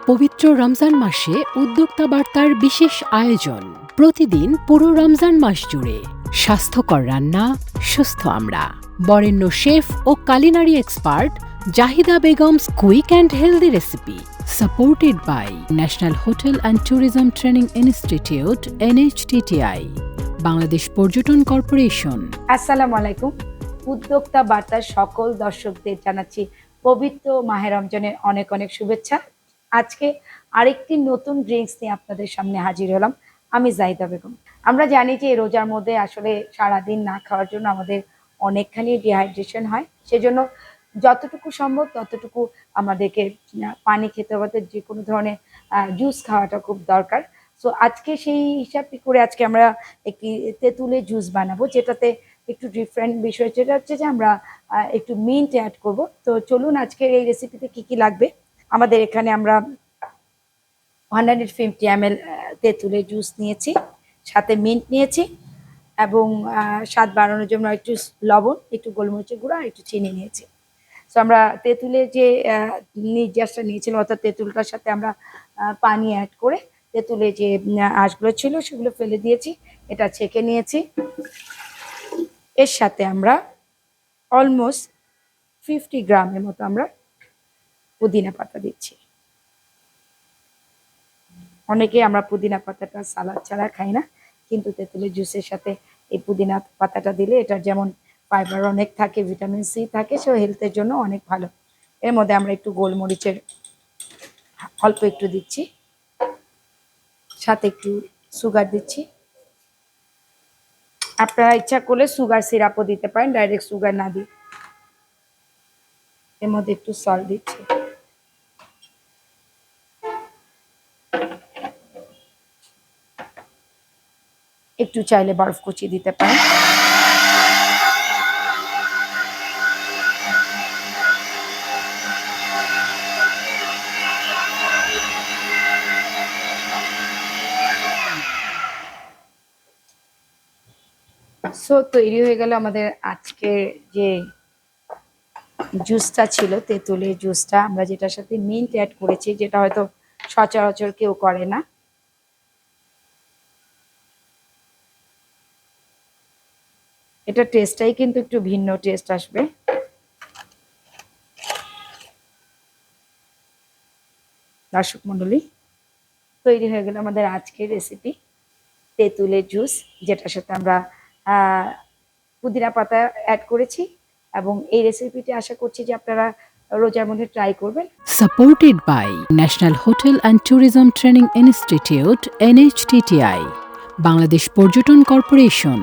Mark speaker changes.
Speaker 1: পবিত্র রমজান মাসে উদ্যোক্তা বার্তার বিশেষ আয়োজন। প্রতিদিন পুরো রমজান মাস জুড়ে স্বাস্থ্যকর রান্না, সুস্থ আমরা। বরেণ্য chef O culinary expert Jahida Begum's quick and healthy recipe supported by national hotel and tourism training institute NHTTI Bangladesh পর্যটন কর্পোরেশন।
Speaker 2: আসসালামু আলাইকুম। উদ্যোক্তা বার্তার সকল দর্শকদের জানাচ্ছি পবিত্র মাহে রমজানের অনেক অনেক শুভেচ্ছা। আজকে আরেকটি নতুন ড্রিঙ্কস নিয়ে আপনাদের সামনে হাজির হলাম, আমি জাহিদা বেগম। আমরা জানি যে রোজার মধ্যে আসলে সারাদিন না খাওয়ার জন্য আমাদের অনেকখানি ডিহাইড্রেশন হয়, সেজন্য যতটুকু সম্ভব ততটুকু আমাদেরকে পানি খেতে হবে যে কোনো ধরনের জুস খাওয়াটা খুব দরকার। সো আজকে সেই হিসাবটি করে আজকে আমরা একটি তেঁতুলের জুস বানাবো, যেটাতে একটু ডিফারেন্ট বিষয়, যেটা হচ্ছে যে আমরা একটু মিন্ট অ্যাড করব। তো চলুন আজকের এই রেসিপিতে কি কি লাগবে? আমাদের এখানে আমরা one hundred fifty M L তেঁতুলের জুস নিয়েছি, সাথে মিন্ট নিয়েছি এবং স্বাদ বাড়ানোর জন্য একটু লবণ, একটু গোলমরিচের গুঁড়ো আর একটু চিনি নিয়েছি। তো আমরা তেঁতুলের যে নির্যাসটা নিয়েছিলাম, অর্থাৎ তেঁতুলটার সাথে আমরা পানি অ্যাড করে তেঁতুলে যে আঁশগুলো ছিল, সেগুলো ফেলে দিয়েছি, এটা ছেঁকে নিয়েছি। এর সাথে আমরা অলমোস্ট ফিফটি গ্রামের মতো আমরা পুদিনা পাতা দিচ্ছি। অনেকে আমরা পুদিনা পাতাটা সালাদ ছাড়া খাই না, কিন্তু তেঁতুলের জুসের সাথে এই পুদিনা পাতাটা দিলে এটার যেমন ফাইবার অনেক থাকে ভিটামিন সি থাকে সে হেলথের জন্য অনেক ভালো। এর মধ্যে আমরা একটু গোলমরিচের অল্প একটু দিচ্ছি, সাথে একটু সুগার দিচ্ছি। আপনারা ইচ্ছা করলে সুগার সিরাপও দিতে পারেন ডাইরেক্ট সুগার না দিই এর মধ্যে একটু সল্ট দিচ্ছি। একটু চাইলে বরফ কুচি দিতে পারেন। সো তৈরি হয়ে গেল আমাদের আজকের যে জুসটা ছিল, তেঁতুলের জুসটা আমরা যেটার সাথে মিন্ট অ্যাড করেছি, যেটা হয়তো সচরাচর কেউ করে না। এটা টেস্টটাই কিন্তু একটু ভিন্ন টেস্ট আসবে। দর্শক মণ্ডলী, তৈরি হয়ে গেল আমাদের আজকের রেসিপি তেঁতুলের জুস যেটার সাথে আমরা পুদিনা পাতা অ্যাড করেছি এবং এই রেসিপিটি আশা করছি যে আপনারা রোজার মধ্যে ট্রাই করবেন।
Speaker 1: Supported by national hotel and tourism training institute NHTTI Bangladesh পর্যটন কর্পোরেশন